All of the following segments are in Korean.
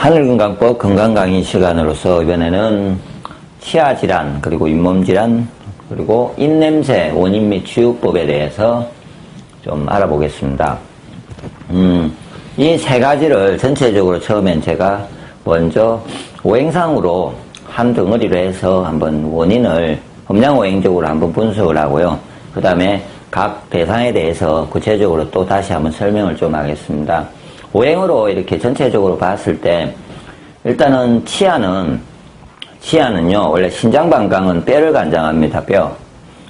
하늘건강법 건강강의 시간으로서 이번에는 치아 질환 그리고 잇몸 질환 그리고 입냄새 원인 및 치유법에 대해서 좀 알아보겠습니다. 음, 이 세 가지를 전체적으로 처음엔 제가 먼저 오행상으로 한 덩어리로 해서 한번 원인을 험량오행적으로 한번 분석을 하고요. 그 다음에 각 대상에 대해서 구체적으로 또 다시 한번 설명을 좀 하겠습니다. 오행으로 이렇게 전체적으로 봤을 때 일단은 치아는 치아는요 원래 신장방광은 뼈를 관장합니다 뼈.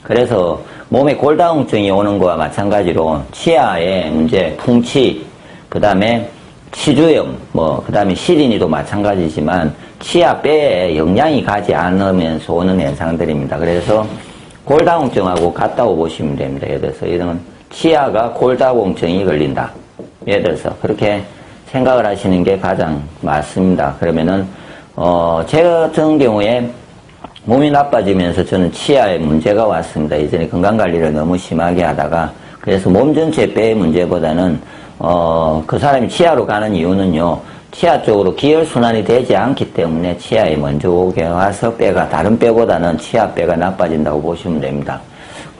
그래서 몸에 골다공증이 오는 거와 마찬가지로 치아의 문제 풍치 그 다음에 치주염 뭐그 다음에 시린이도 마찬가지지만 치아 뼈에 영양이 가지 않으면서 오는 현상들입니다. 그래서 골다공증하고 같다고 보시면 됩니다. 들어서 이런 치아가 골다공증이 걸린다 예를 들어서 그렇게 생각을 하시는 게 가장 맞습니다. 그러면은 어, 제 같은 경우에 몸이 나빠지면서 저는 치아에 문제가 왔습니다. 예전에 건강관리를 너무 심하게 하다가 그래서 몸 전체 뼈의 문제보다는 어, 그 사람이 치아로 가는 이유는요. 치아 쪽으로 기혈순환이 되지 않기 때문에 치아에 먼저 오게 와서 뼈가 다른 뼈보다는 치아 뼈가 나빠진다고 보시면 됩니다.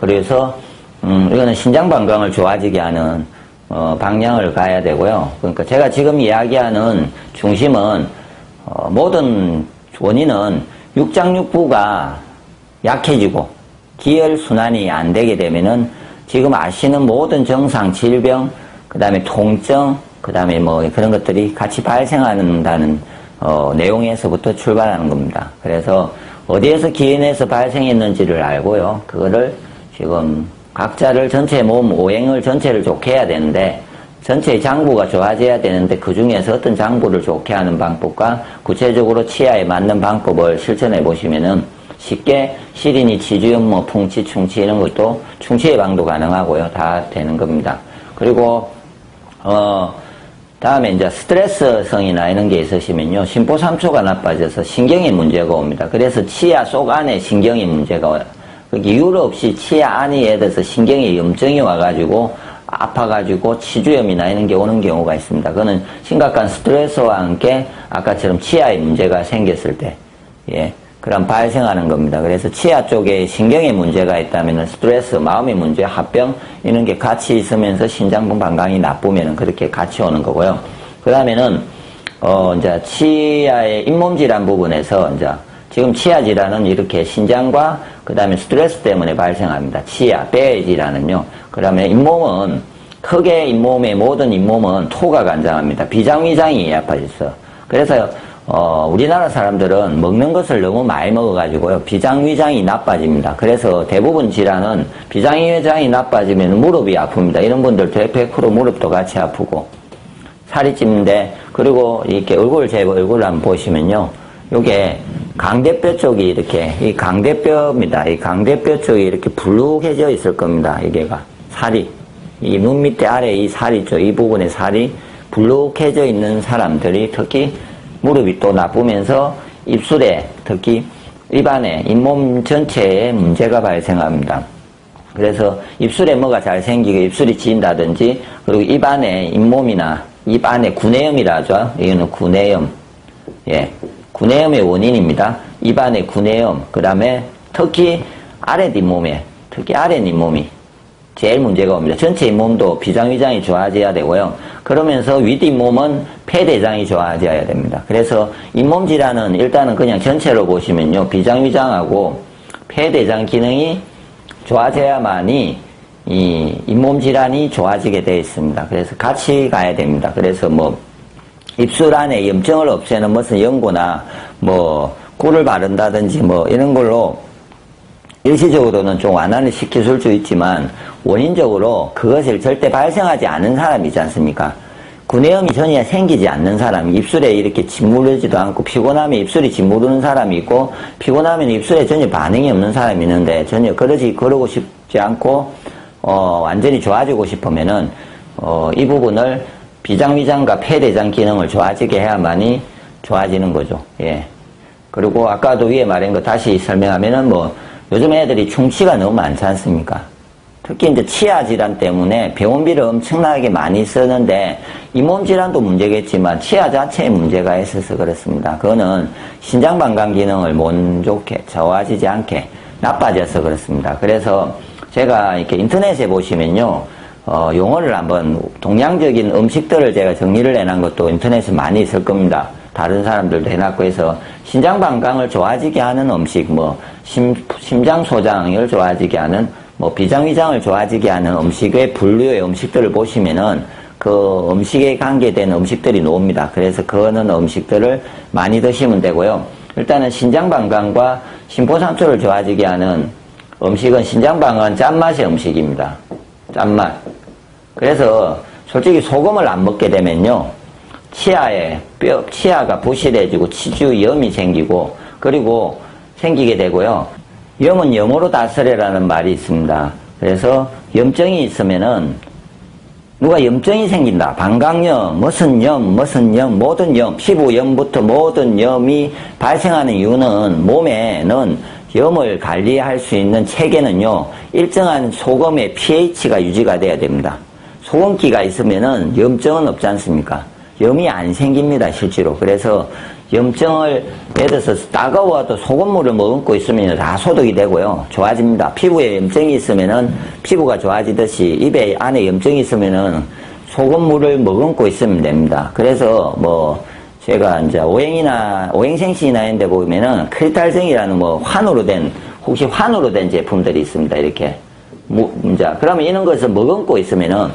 그래서 음, 이거는 신장 방광을 좋아지게 하는 어, 방향을 가야 되고요. 그러니까 제가 지금 이야기하는 중심은 어, 모든 원인은 육장육부가 약해지고 기혈 순환이 안 되게 되면은 지금 아시는 모든 정상, 질병, 그 다음에 통증, 그 다음에 뭐 그런 것들이 같이 발생한다는 어, 내용에서부터 출발하는 겁니다. 그래서 어디에서 기인해서 발생했는지를 알고요. 그거를 지금 각자를 전체 몸 오행을 전체를 좋게 해야 되는데 전체의 장부가 좋아져야 되는데 그 중에서 어떤 장부를 좋게 하는 방법과 구체적으로 치아에 맞는 방법을 실천해 보시면은 쉽게 시린이 치주염, 뭐 풍치, 충치 이런 것도 충치 예방도 가능하고요. 다 되는 겁니다. 그리고 어 다음에 이제 스트레스성이나 이런 게 있으시면요. 심포삼초가 나빠져서 신경에 문제가 옵니다. 그래서 치아 속 안에 신경이 문제가 이유를 없이 치아 안에 예를 들어서 신경에 염증이 와가지고 아파가지고 치주염이나 이런 게 오는 경우가 있습니다. 그거는 심각한 스트레스와 함께 아까처럼 치아에 문제가 생겼을 때, 예, 그럼 발생하는 겁니다. 그래서 치아 쪽에 신경에 문제가 있다면 스트레스, 마음의 문제, 합병 이런 게 같이 있으면서 신장분 방광이 나쁘면 그렇게 같이 오는 거고요. 그 다음에는 어 이제 치아의 잇몸 질환 부분에서 이제 지금 치아 질환은 이렇게 신장과 그 다음에 스트레스 때문에 발생합니다. 치아, 뼈의 질환은요. 그 다음에 잇몸은 크게 잇몸의 모든 잇몸은 토가 관장합니다. 비장위장이 아파졌어. 그래서 어, 우리나라 사람들은 먹는 것을 너무 많이 먹어가지고요. 비장위장이 나빠집니다. 그래서 대부분 질환은 비장위장이 나빠지면 무릎이 아픕니다. 이런 분들 100% 무릎도 같이 아프고 살이 찌는데 그리고 이렇게 얼굴 제 얼굴을 한번 보시면요. 요게 강대뼈 쪽이 이렇게 이 강대뼈입니다. 이 강대뼈 쪽이 이렇게 불룩해져 있을 겁니다. 이게가 살이 이 눈 밑에 아래 이 살이 있죠. 이 부분에 살이 불룩해져 있는 사람들이 특히 무릎이 또 나쁘면서 입술에 특히 입안에 잇몸 전체에 문제가 발생합니다. 그래서 입술에 뭐가 잘 생기게 입술이 지인다든지 그리고 입안에 잇몸이나 입안에 구내염이라 하죠. 이거는 구내염. 예. 구내염의 원인입니다. 입안의 구내염, 그 다음에 특히 아래 잇몸에, 특히 아래 잇몸이 제일 문제가 옵니다. 전체 잇몸도 비장위장이 좋아져야 되고요. 그러면서 윗잇몸은 폐대장이 좋아져야 됩니다. 그래서 잇몸 질환은 일단은 그냥 전체로 보시면요. 비장위장하고 폐대장 기능이 좋아져야만이 이 잇몸 질환이 좋아지게 되어 있습니다. 그래서 같이 가야 됩니다. 그래서 뭐 입술 안에 염증을 없애는 무슨 연고나 뭐 꿀을 바른다든지 뭐 이런 걸로 일시적으로는 좀 완화를 시켜줄 수 있지만 원인적으로 그것을 절대 발생하지 않은 사람이지 않습니까? 구내염이 전혀 생기지 않는 사람이 입술에 이렇게 짓무르지도 않고 피곤하면 입술이 짓무르는 사람이 있고 피곤하면 입술에 전혀 반응이 없는 사람이 있는데 전혀 그러지 그러고 싶지 않고 어 완전히 좋아지고 싶으면은 어 이 부분을 비장위장과 폐대장 기능을 좋아지게 해야만이 좋아지는 거죠. 예. 그리고 아까도 위에 말한 거 다시 설명하면은 뭐 요즘 애들이 충치가 너무 많지 않습니까? 특히 이제 치아 질환 때문에 병원비를 엄청나게 많이 쓰는데 잇몸 질환도 문제겠지만 치아 자체에 문제가 있어서 그렇습니다. 그거는 신장 방광 기능을 못 좋게 좋아지지 않게 나빠져서 그렇습니다. 그래서 제가 이렇게 인터넷에 보시면요. 어, 용어를 한번 동양적인 음식들을 제가 정리를 해놓은 것도 인터넷에 많이 있을 겁니다. 다른 사람들도 해놨고 해서 신장 방광을 좋아지게 하는 음식, 뭐 심, 심장 소장을 좋아지게 하는 뭐 비장위장을 좋아지게 하는 음식의 분류의 음식들을 보시면은 그 음식에 관계된 음식들이 나옵니다. 그래서 그거는 음식들을 많이 드시면 되고요. 일단은 신장 방광과 심포산소를 좋아지게 하는 음식은 신장 방광은 짠맛의 음식입니다. 짠맛. 그래서 솔직히 소금을 안 먹게 되면요. 치아에 뼈, 치아가 부실해지고 치주염이 생기고 그리고 생기게 되고요. 염은 염으로 다스려라는 말이 있습니다. 그래서 염증이 있으면은 누가 염증이 생긴다. 방광염, 무슨 염, 무슨 염, 모든 염, 피부염부터 모든 염이 발생하는 이유는 몸에는 염을 관리할 수 있는 체계는요, 일정한 소금의 pH가 유지가 돼야 됩니다. 소금기가 있으면은 염증은 없지 않습니까? 염이 안 생깁니다, 실제로. 그래서 염증을, 예를 들어서 따가워도 소금물을 머금고 있으면 다 소독이 되고요. 좋아집니다. 피부에 염증이 있으면은 피부가 좋아지듯이 입에 안에 염증이 있으면은 소금물을 머금고 있으면 됩니다. 그래서 뭐, 제가 이제 오행이나, 오행생신이나 이런 데 보면은 크리탈정이라는 뭐 환으로 된, 혹시 환으로 된 제품들이 있습니다. 이렇게. 무, 이제, 그러면 이런 것을 머금고 있으면은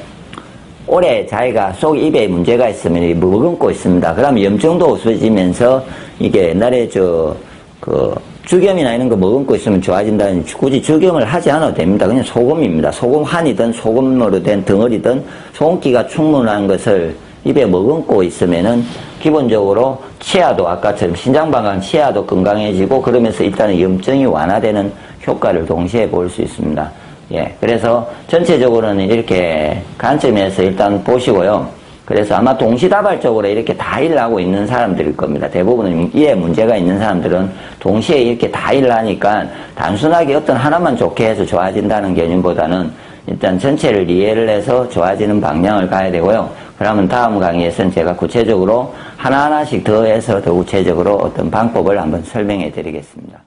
오래 자기가 속 입에 문제가 있으면 머금고 있습니다. 그러면 염증도 없어지면서 이게 옛날에 저, 그, 주겸이나 이런 거 머금고 있으면 좋아진다는 굳이 주겸을 하지 않아도 됩니다. 그냥 소금입니다. 소금 환이든 소금으로 된 덩어리든 소금기가 충분한 것을 입에 머금고 있으면은 기본적으로 치아도 아까처럼 신장방광 치아도 건강해지고 그러면서 일단은 염증이 완화되는 효과를 동시에 볼 수 있습니다. 예, 그래서 전체적으로는 이렇게 관점에서 일단 보시고요. 그래서 아마 동시다발적으로 이렇게 다 일을 하고 있는 사람들일 겁니다. 대부분은 이에 문제가 있는 사람들은 동시에 이렇게 다 일을 하니까 단순하게 어떤 하나만 좋게 해서 좋아진다는 개념보다는 일단 전체를 이해를 해서 좋아지는 방향을 가야 되고요. 그러면 다음 강의에서는 제가 구체적으로 하나하나씩 더 해서 더 구체적으로 어떤 방법을 한번 설명해 드리겠습니다.